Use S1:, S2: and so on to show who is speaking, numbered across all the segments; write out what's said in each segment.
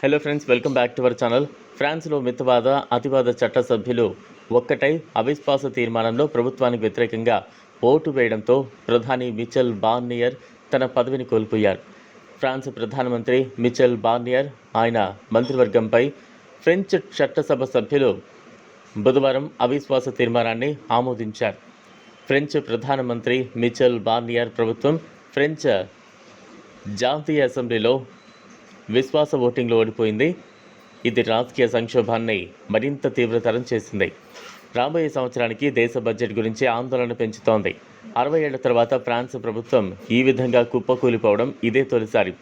S1: Hello friends welcome back to our channel ఫ్రాన్స్లో మితవాద అతివాద చట్ట సభ్యులు ఒక్కటై అవిశ్వాస తీర్మానంలో ప్రభుత్వానికి వ్యతిరేకంగా ఓటు వేయడంతో ప్రధాని మిచెల్ బార్నియర్ తన పదవిని కోల్పోయారు. ఫ్రాన్స్ ప్రధానమంత్రి మిచెల్ బార్నియర్ ఆయన మంత్రివర్గంపై ఫ్రెంచ్ చట్టసభ సభ్యులు బుధవారం అవిశ్వాస తీర్మానాన్ని ఆమోదించారు. ఫ్రెంచ్ ప్రధానమంత్రి మిచెల్ బార్నియర్ ప్రభుత్వం ఫ్రెంచ్ జాతీయ అసెంబ్లీలో విశ్వాస ఓటింగ్లో ఓడిపోయింది. ఇది రాజకీయ సంక్షోభాన్ని మరింత తీవ్రతరం చేసింది. రాబోయే సంవత్సరానికి దేశ బడ్జెట్ గురించి ఆందోళన పెంచుతోంది. అరవై ఏళ్ళ తర్వాత ఫ్రాన్స్ ప్రభుత్వం ఈ విధంగా కుప్పకూలిపోవడం ఇదే తొలిసారి.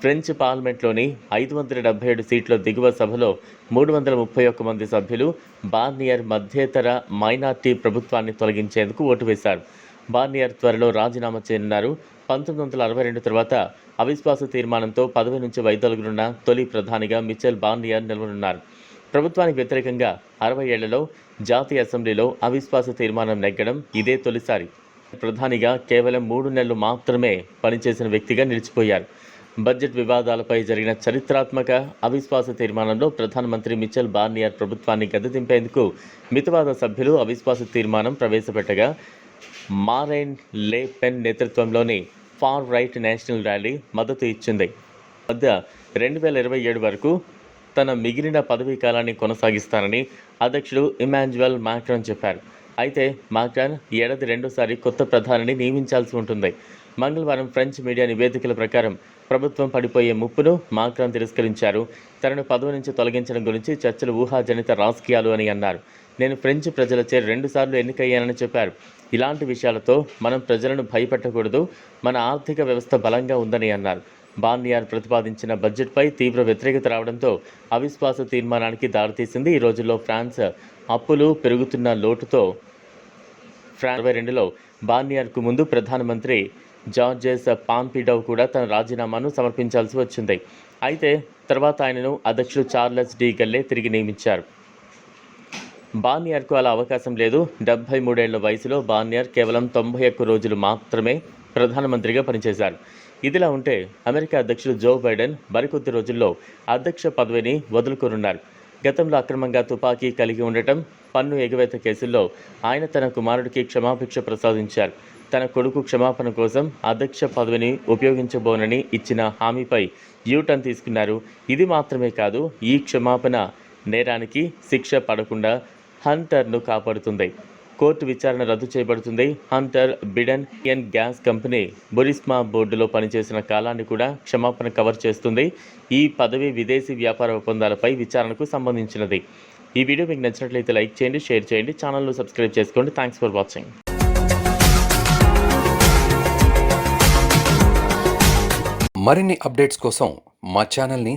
S1: ఫ్రెంచ్ పార్లమెంట్లోని ఐదు వందల డెబ్బై ఏడు సీట్ల దిగువ సభలో మూడు వందల ముప్పై ఒక్క మంది సభ్యులు బార్నియర్ మధ్యేతర మైనార్టీ ప్రభుత్వాన్ని తొలగించేందుకు ఓటు వేశారు. బార్నియర్ త్వరలో రాజీనామా చేయనున్నారు. పంతొమ్మిది వందల అరవై రెండు తర్వాత అవిశ్వాస తీర్మానంతో పదవి నుంచి వైదొలగనున్న తొలి ప్రధానిగా మిచెల్ బార్నియర్ నిలవనున్నారు. ప్రభుత్వానికి వ్యతిరేకంగా అరవై ఏళ్ళలో జాతీయ అసెంబ్లీలో అవిశ్వాస తీర్మానం నెగ్గడం ఇదే తొలిసారి. ప్రధానిగా కేవలం మూడు నెలలు మాత్రమే పనిచేసిన వ్యక్తిగా నిలిచిపోయారు. బడ్జెట్ వివాదాలపై జరిగిన చరిత్రాత్మక అవిశ్వాస తీర్మానంలో ప్రధానమంత్రి మిచెల్ బార్నియర్ ప్రభుత్వాన్ని గద్దెదింపేందుకు మితవాద సభ్యులు అవిశ్వాస తీర్మానం ప్రవేశపెట్టగా మారైన్ లే పెన్ నేతృత్వంలోని ఫార్ రైట్ నేషనల్ ర్యాలీ మద్దతు ఇచ్చింది. మధ్య రెండు వేల ఇరవై ఏడు వరకు తన మిగిలిన పదవీ కాలాన్ని కొనసాగిస్తానని అధ్యక్షుడు ఇమాన్యువల్ మాక్రాన్ చెప్పారు. అయితే మాక్రాన్ ఏడాది రెండోసారి కొత్త ప్రధానిని నియమించాల్సి ఉంటుంది. మంగళవారం ఫ్రెంచ్ మీడియా నివేదికల ప్రకారం ప్రభుత్వం పడిపోయే ముప్పును మాక్రాన్ తిరస్కరించారు. తనను పదవి నుంచి తొలగించడం గురించి చర్చలు ఊహాజనిత రాజకీయాలు అని అన్నారు. నేను ఫ్రెంచ్ ప్రజలచే రెండుసార్లు ఎన్నికయ్యానని చెప్పారు. ఇలాంటి విషయాలతో మనం ప్రజలను భయపెట్టకూడదు. మన ఆర్థిక వ్యవస్థ బలంగా ఉందని అన్నారు. బార్నియార్ ప్రతిపాదించిన బడ్జెట్పై తీవ్ర వ్యతిరేకత రావడంతో అవిశ్వాస తీర్మానానికి దారితీసింది ఈ రోజుల్లో ఫ్రాన్స్. అప్పులు పెరుగుతున్న లోటుతో ఫ్రాన్స్ ఇరవై రెండులో బాన్యార్కు ముందు ప్రధానమంత్రి జార్జెస్ పాంపిడవ్ కూడా తన రాజీనామాను సమర్పించాల్సి వచ్చింది. అయితే తర్వాత ఆయనను అధ్యక్షుడు చార్లెస్ డి గల్లే తిరిగి నియమించారు. బార్నియర్కు అలా అవకాశం లేదు. డెబ్బై మూడేళ్ళ వయసులో బార్నియర్ కేవలం తొంభై ఒక్క రోజులు మాత్రమే ప్రధానమంత్రిగా పనిచేశారు. ఇదిలా ఉంటే అమెరికా అధ్యక్షుడు జో బైడెన్ మరికొద్ది రోజుల్లో అధ్యక్ష పదవిని వదులుకోనున్నారు. గతంలో అక్రమంగా తుపాకీ కలిగి ఉండటం పన్ను ఎగవేత కేసుల్లో ఆయన తన కుమారుడికి క్షమాభిక్ష ప్రసాదించారు. తన కొడుకు క్షమాపణ కోసం అధ్యక్ష పదవిని ఉపయోగించబోనని ఇచ్చిన హామీపై యూటర్న్ తీసుకున్నారు. ఇది మాత్రమే కాదు ఈ క్షమాపణ నేరానికి శిక్ష పడకుండా హంటర్ను కాపాడుతుంది. కోర్టు విచారణ రద్దు చేయబడుతుంది. హంటర్ బిడన్ ఎన్ గ్యాస్ కంపెనీ బొరిస్మా బోర్డులో పనిచేసిన కాలాన్ని కూడా క్షమాపణ కవర్ చేస్తుంది. ఈ పదవి విదేశీ వ్యాపార ఒప్పందాలపై విచారణకు సంబంధించినది. ఈ వీడియో మీకు నచ్చినట్లయితే లైక్ చేయండి షేర్ చేయండి ఛానల్ను సబ్స్క్రైబ్ చేసుకోండి. Thanks for watching.
S2: మరిన్ని అప్డేట్స్ కోసం మా ఛానల్ని